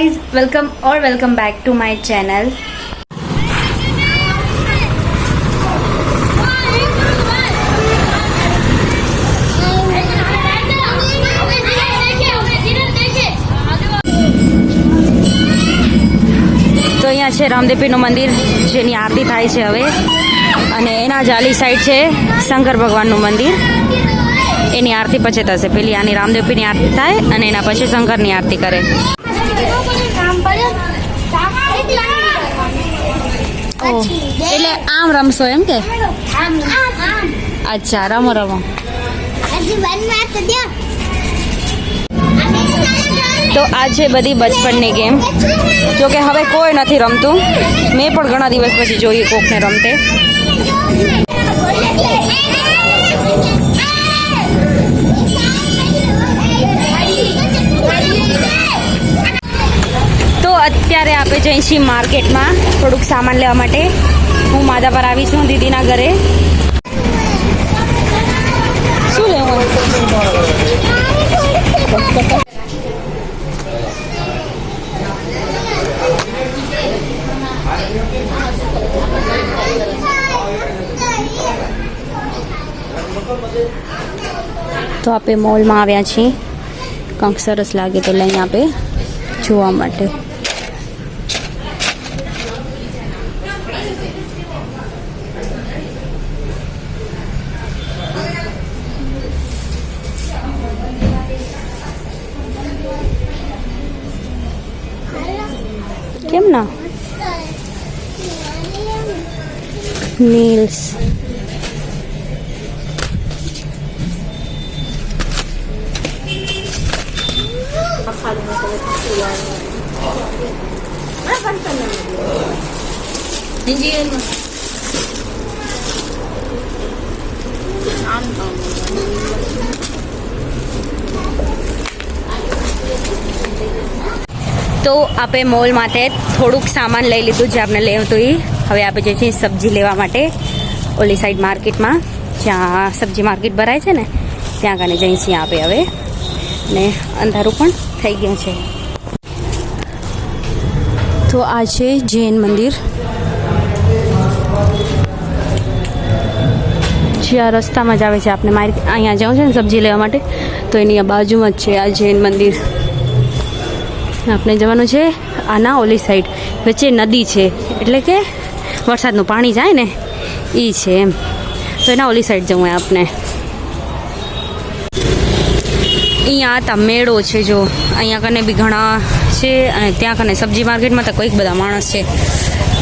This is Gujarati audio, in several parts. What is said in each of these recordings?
guys, welcome or welcome back to my channel. તો અહીંયા છે રામદેવીનું મંદિર, જેની આરતી થાય છે હવે. અને એના જાલી સાઈડ છે શંકર ભગવાનનું મંદિર. એની આરતી પછી થશે. પેલી આની રામદેવીની આરતી થાય અને એના પછી શંકરની આરતી કરે. એટલે આમ રમશો એમ કે? અચ્છા, રમો રમો. તો આ છે બધી બચપણની ગેમ જો કે હવે કોઈ નથી રમતું. મેં પણ ઘણા દિવસ પછી જોઈએ કોકને રમતે. છીએ માર્કેટમાં થોડુંક સામાન લેવા માટે હું માધા પર આવી છું દીદીના ઘરે. શું લેવું તો આપણે મોલમાં આવ્યા છીએ. કંઈક સરસ લાગે તો લઈને આપે, જોવા માટે. nails. Akala mo talaga siya. Nakakanta ah, na Hindi yan. Ano? તો આપણે મોલ માટે થોડુંક સામાન લઈ લીધું જે આપણે લેવું હતું એ હવે આપણે જે છે સબ્જી લેવા માટે ઓલી સાઈડ માર્કેટમાં જ્યાં સબ્જી માર્કેટ ભરાય છે ને, ત્યાં કને જઈ છીએ આપણે હવે. ને અંધારું પણ થઈ ગયું છે. તો આ છે જૈન મંદિર. જે આ રસ્તામાં જ આવે છે, આપણે માર્કેટ અહીંયા જાઉં છે ને સબ્જી લેવા માટે, તો એની આ બાજુમાં જ છે આ જૈન મંદિર. આપણે જવાનું છે આના ઓલી સાઈડ વચ્ચે નદી છે. એટલે કે વરસાદનું પાણી જાય ને એ છે એમ. તો એના ઓલી સાઈડ જવું આપણે. અહીંયા આતા મેળો છે, જો. અહીંયા કને બી ઘણા છે અને ત્યાં કને સબ્જી માર્કેટમાં તો કોઈક બધા માણસ છે.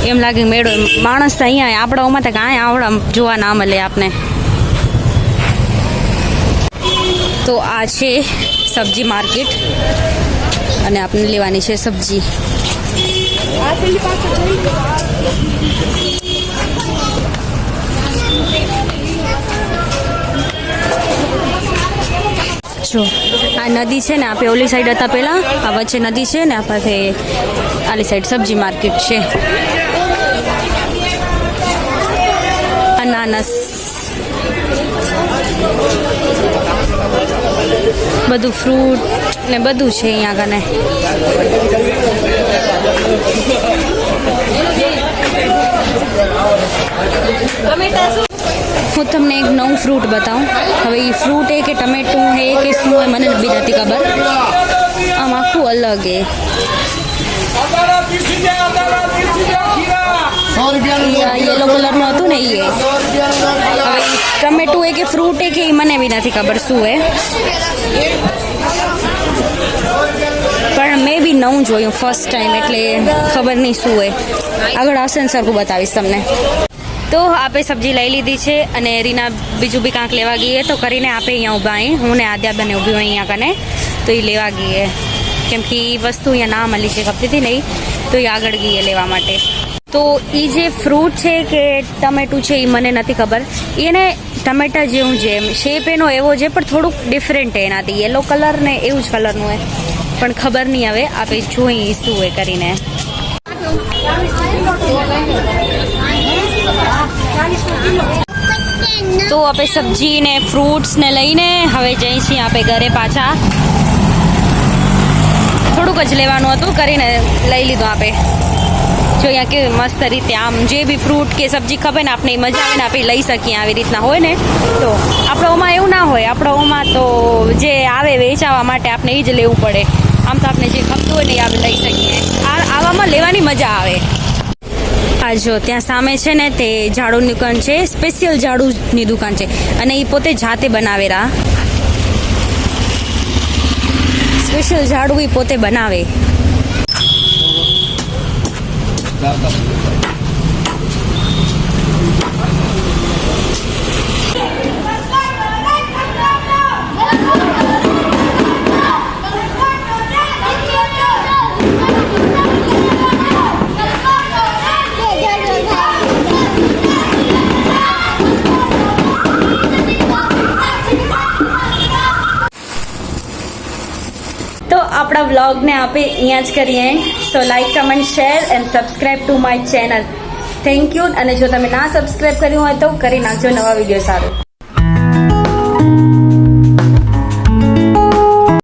એમ લાગે મેળો, માણસ તો અહીંયા આપણાઓમાં તો કાંઈ આવડા જોવા ના મળે આપને. તો આ છે સબ્જી માર્કેટ. અને આપણે લેવાની છે સબ્જી. જો, આ નદી છે ને આપણે ઓલી સાઈડ હતા પહેલાં આ વચ્ચે નદી છે ને, આ પાસે આલી સાઈડ સબ્જી માર્કેટ છે. અનાનસ. બધું ફ્રૂટ ને બધું છે અહીંયા કને હું તમને એક નવું ફ્રૂટ બતાવું. હવે એ ફ્રૂટ એ કે ટમેટું હે કે શું હોય મને બી નથી ખબર. આમ આખું અલગ એ. યલો કલરનું હતું ને એ હવે ટમેટું એ કે ફ્રૂટ એ કે એ મને બી નથી ખબર શું એ પણ મેં બી નવું જોયું ફર્સ્ટ ટાઈમ એટલે ખબર નહીં શું હોય આગળ આવશે ને સરખું બતાવીશ તમને તો આપણે સબ્જી લઈ લીધી છે અને રીના બીજું બી કાંક લેવા ગઈએ તો કરીને આપણે અહીંયા ઊભા અહીં હું ને આદ્યા બને ઊભી હોય અહીંયા કને તો એ લેવા ગઈએ કેમ કે એ વસ્તુ અહીંયા ના મળી છે ખપતી હતી નહીં તો એ આગળ ગઈએ લેવા માટે તો એ જે ફ્રૂટ છે કે ટમેટું છે એ મને નથી ખબર. એને ટમેટા જેવું છે એમ શેપ એનો એવો છે પણ થોડુંક ડિફરન્ટ એનાથી. યલો કલર ને એવું જ કલરનું હોય. પણ ખબર નહીં હવે આપણે જોઈએ શું હોય કરીને. તો આપણે સબ્જી ને ફ્રૂટ્સ ને લઈને હવે જઈ છીએ આપણે ઘરે પાછા. થોડુંક જ લેવાનું હતું, કરીને લઈ લીધું આપે. જો અહીંયા કે મસ્ત રીતે આમ જે બી ફ્રૂટ કે સબ્જી ખબર ને આપણે મજા આવે ને આપણે લઈ શકીએ આવી રીતના, હોય ને? તો આપણા ઓમાં એવું ના હોય, આપણા ઓમાં તો જે આવે વેચાવા માટે આપણે એ જ લેવું પડે. આમ તો આપણે જે ખપતું હોય ને એ આપણે લઈ શકીએ. આ આવામાં લેવાની મજા આવે. આ જો ત્યાં સામે છે ને તે ઝાડુની દુકાન છે સ્પેશિયલ ઝાડુની દુકાન છે. અને એ પોતે જાતે બનાવેલા. સ્પેશિયલ ઝાડુ એ પોતે બનાવે. તો આપણા વ્લોગને આપણે અહીંયા જ કરીએ so like comment share and subscribe to my channel thank you અને જો તમે ના સબસ્ક્રાઈબ કર્યું હોય તો કરી નાખજો નવા વીડિયો સારું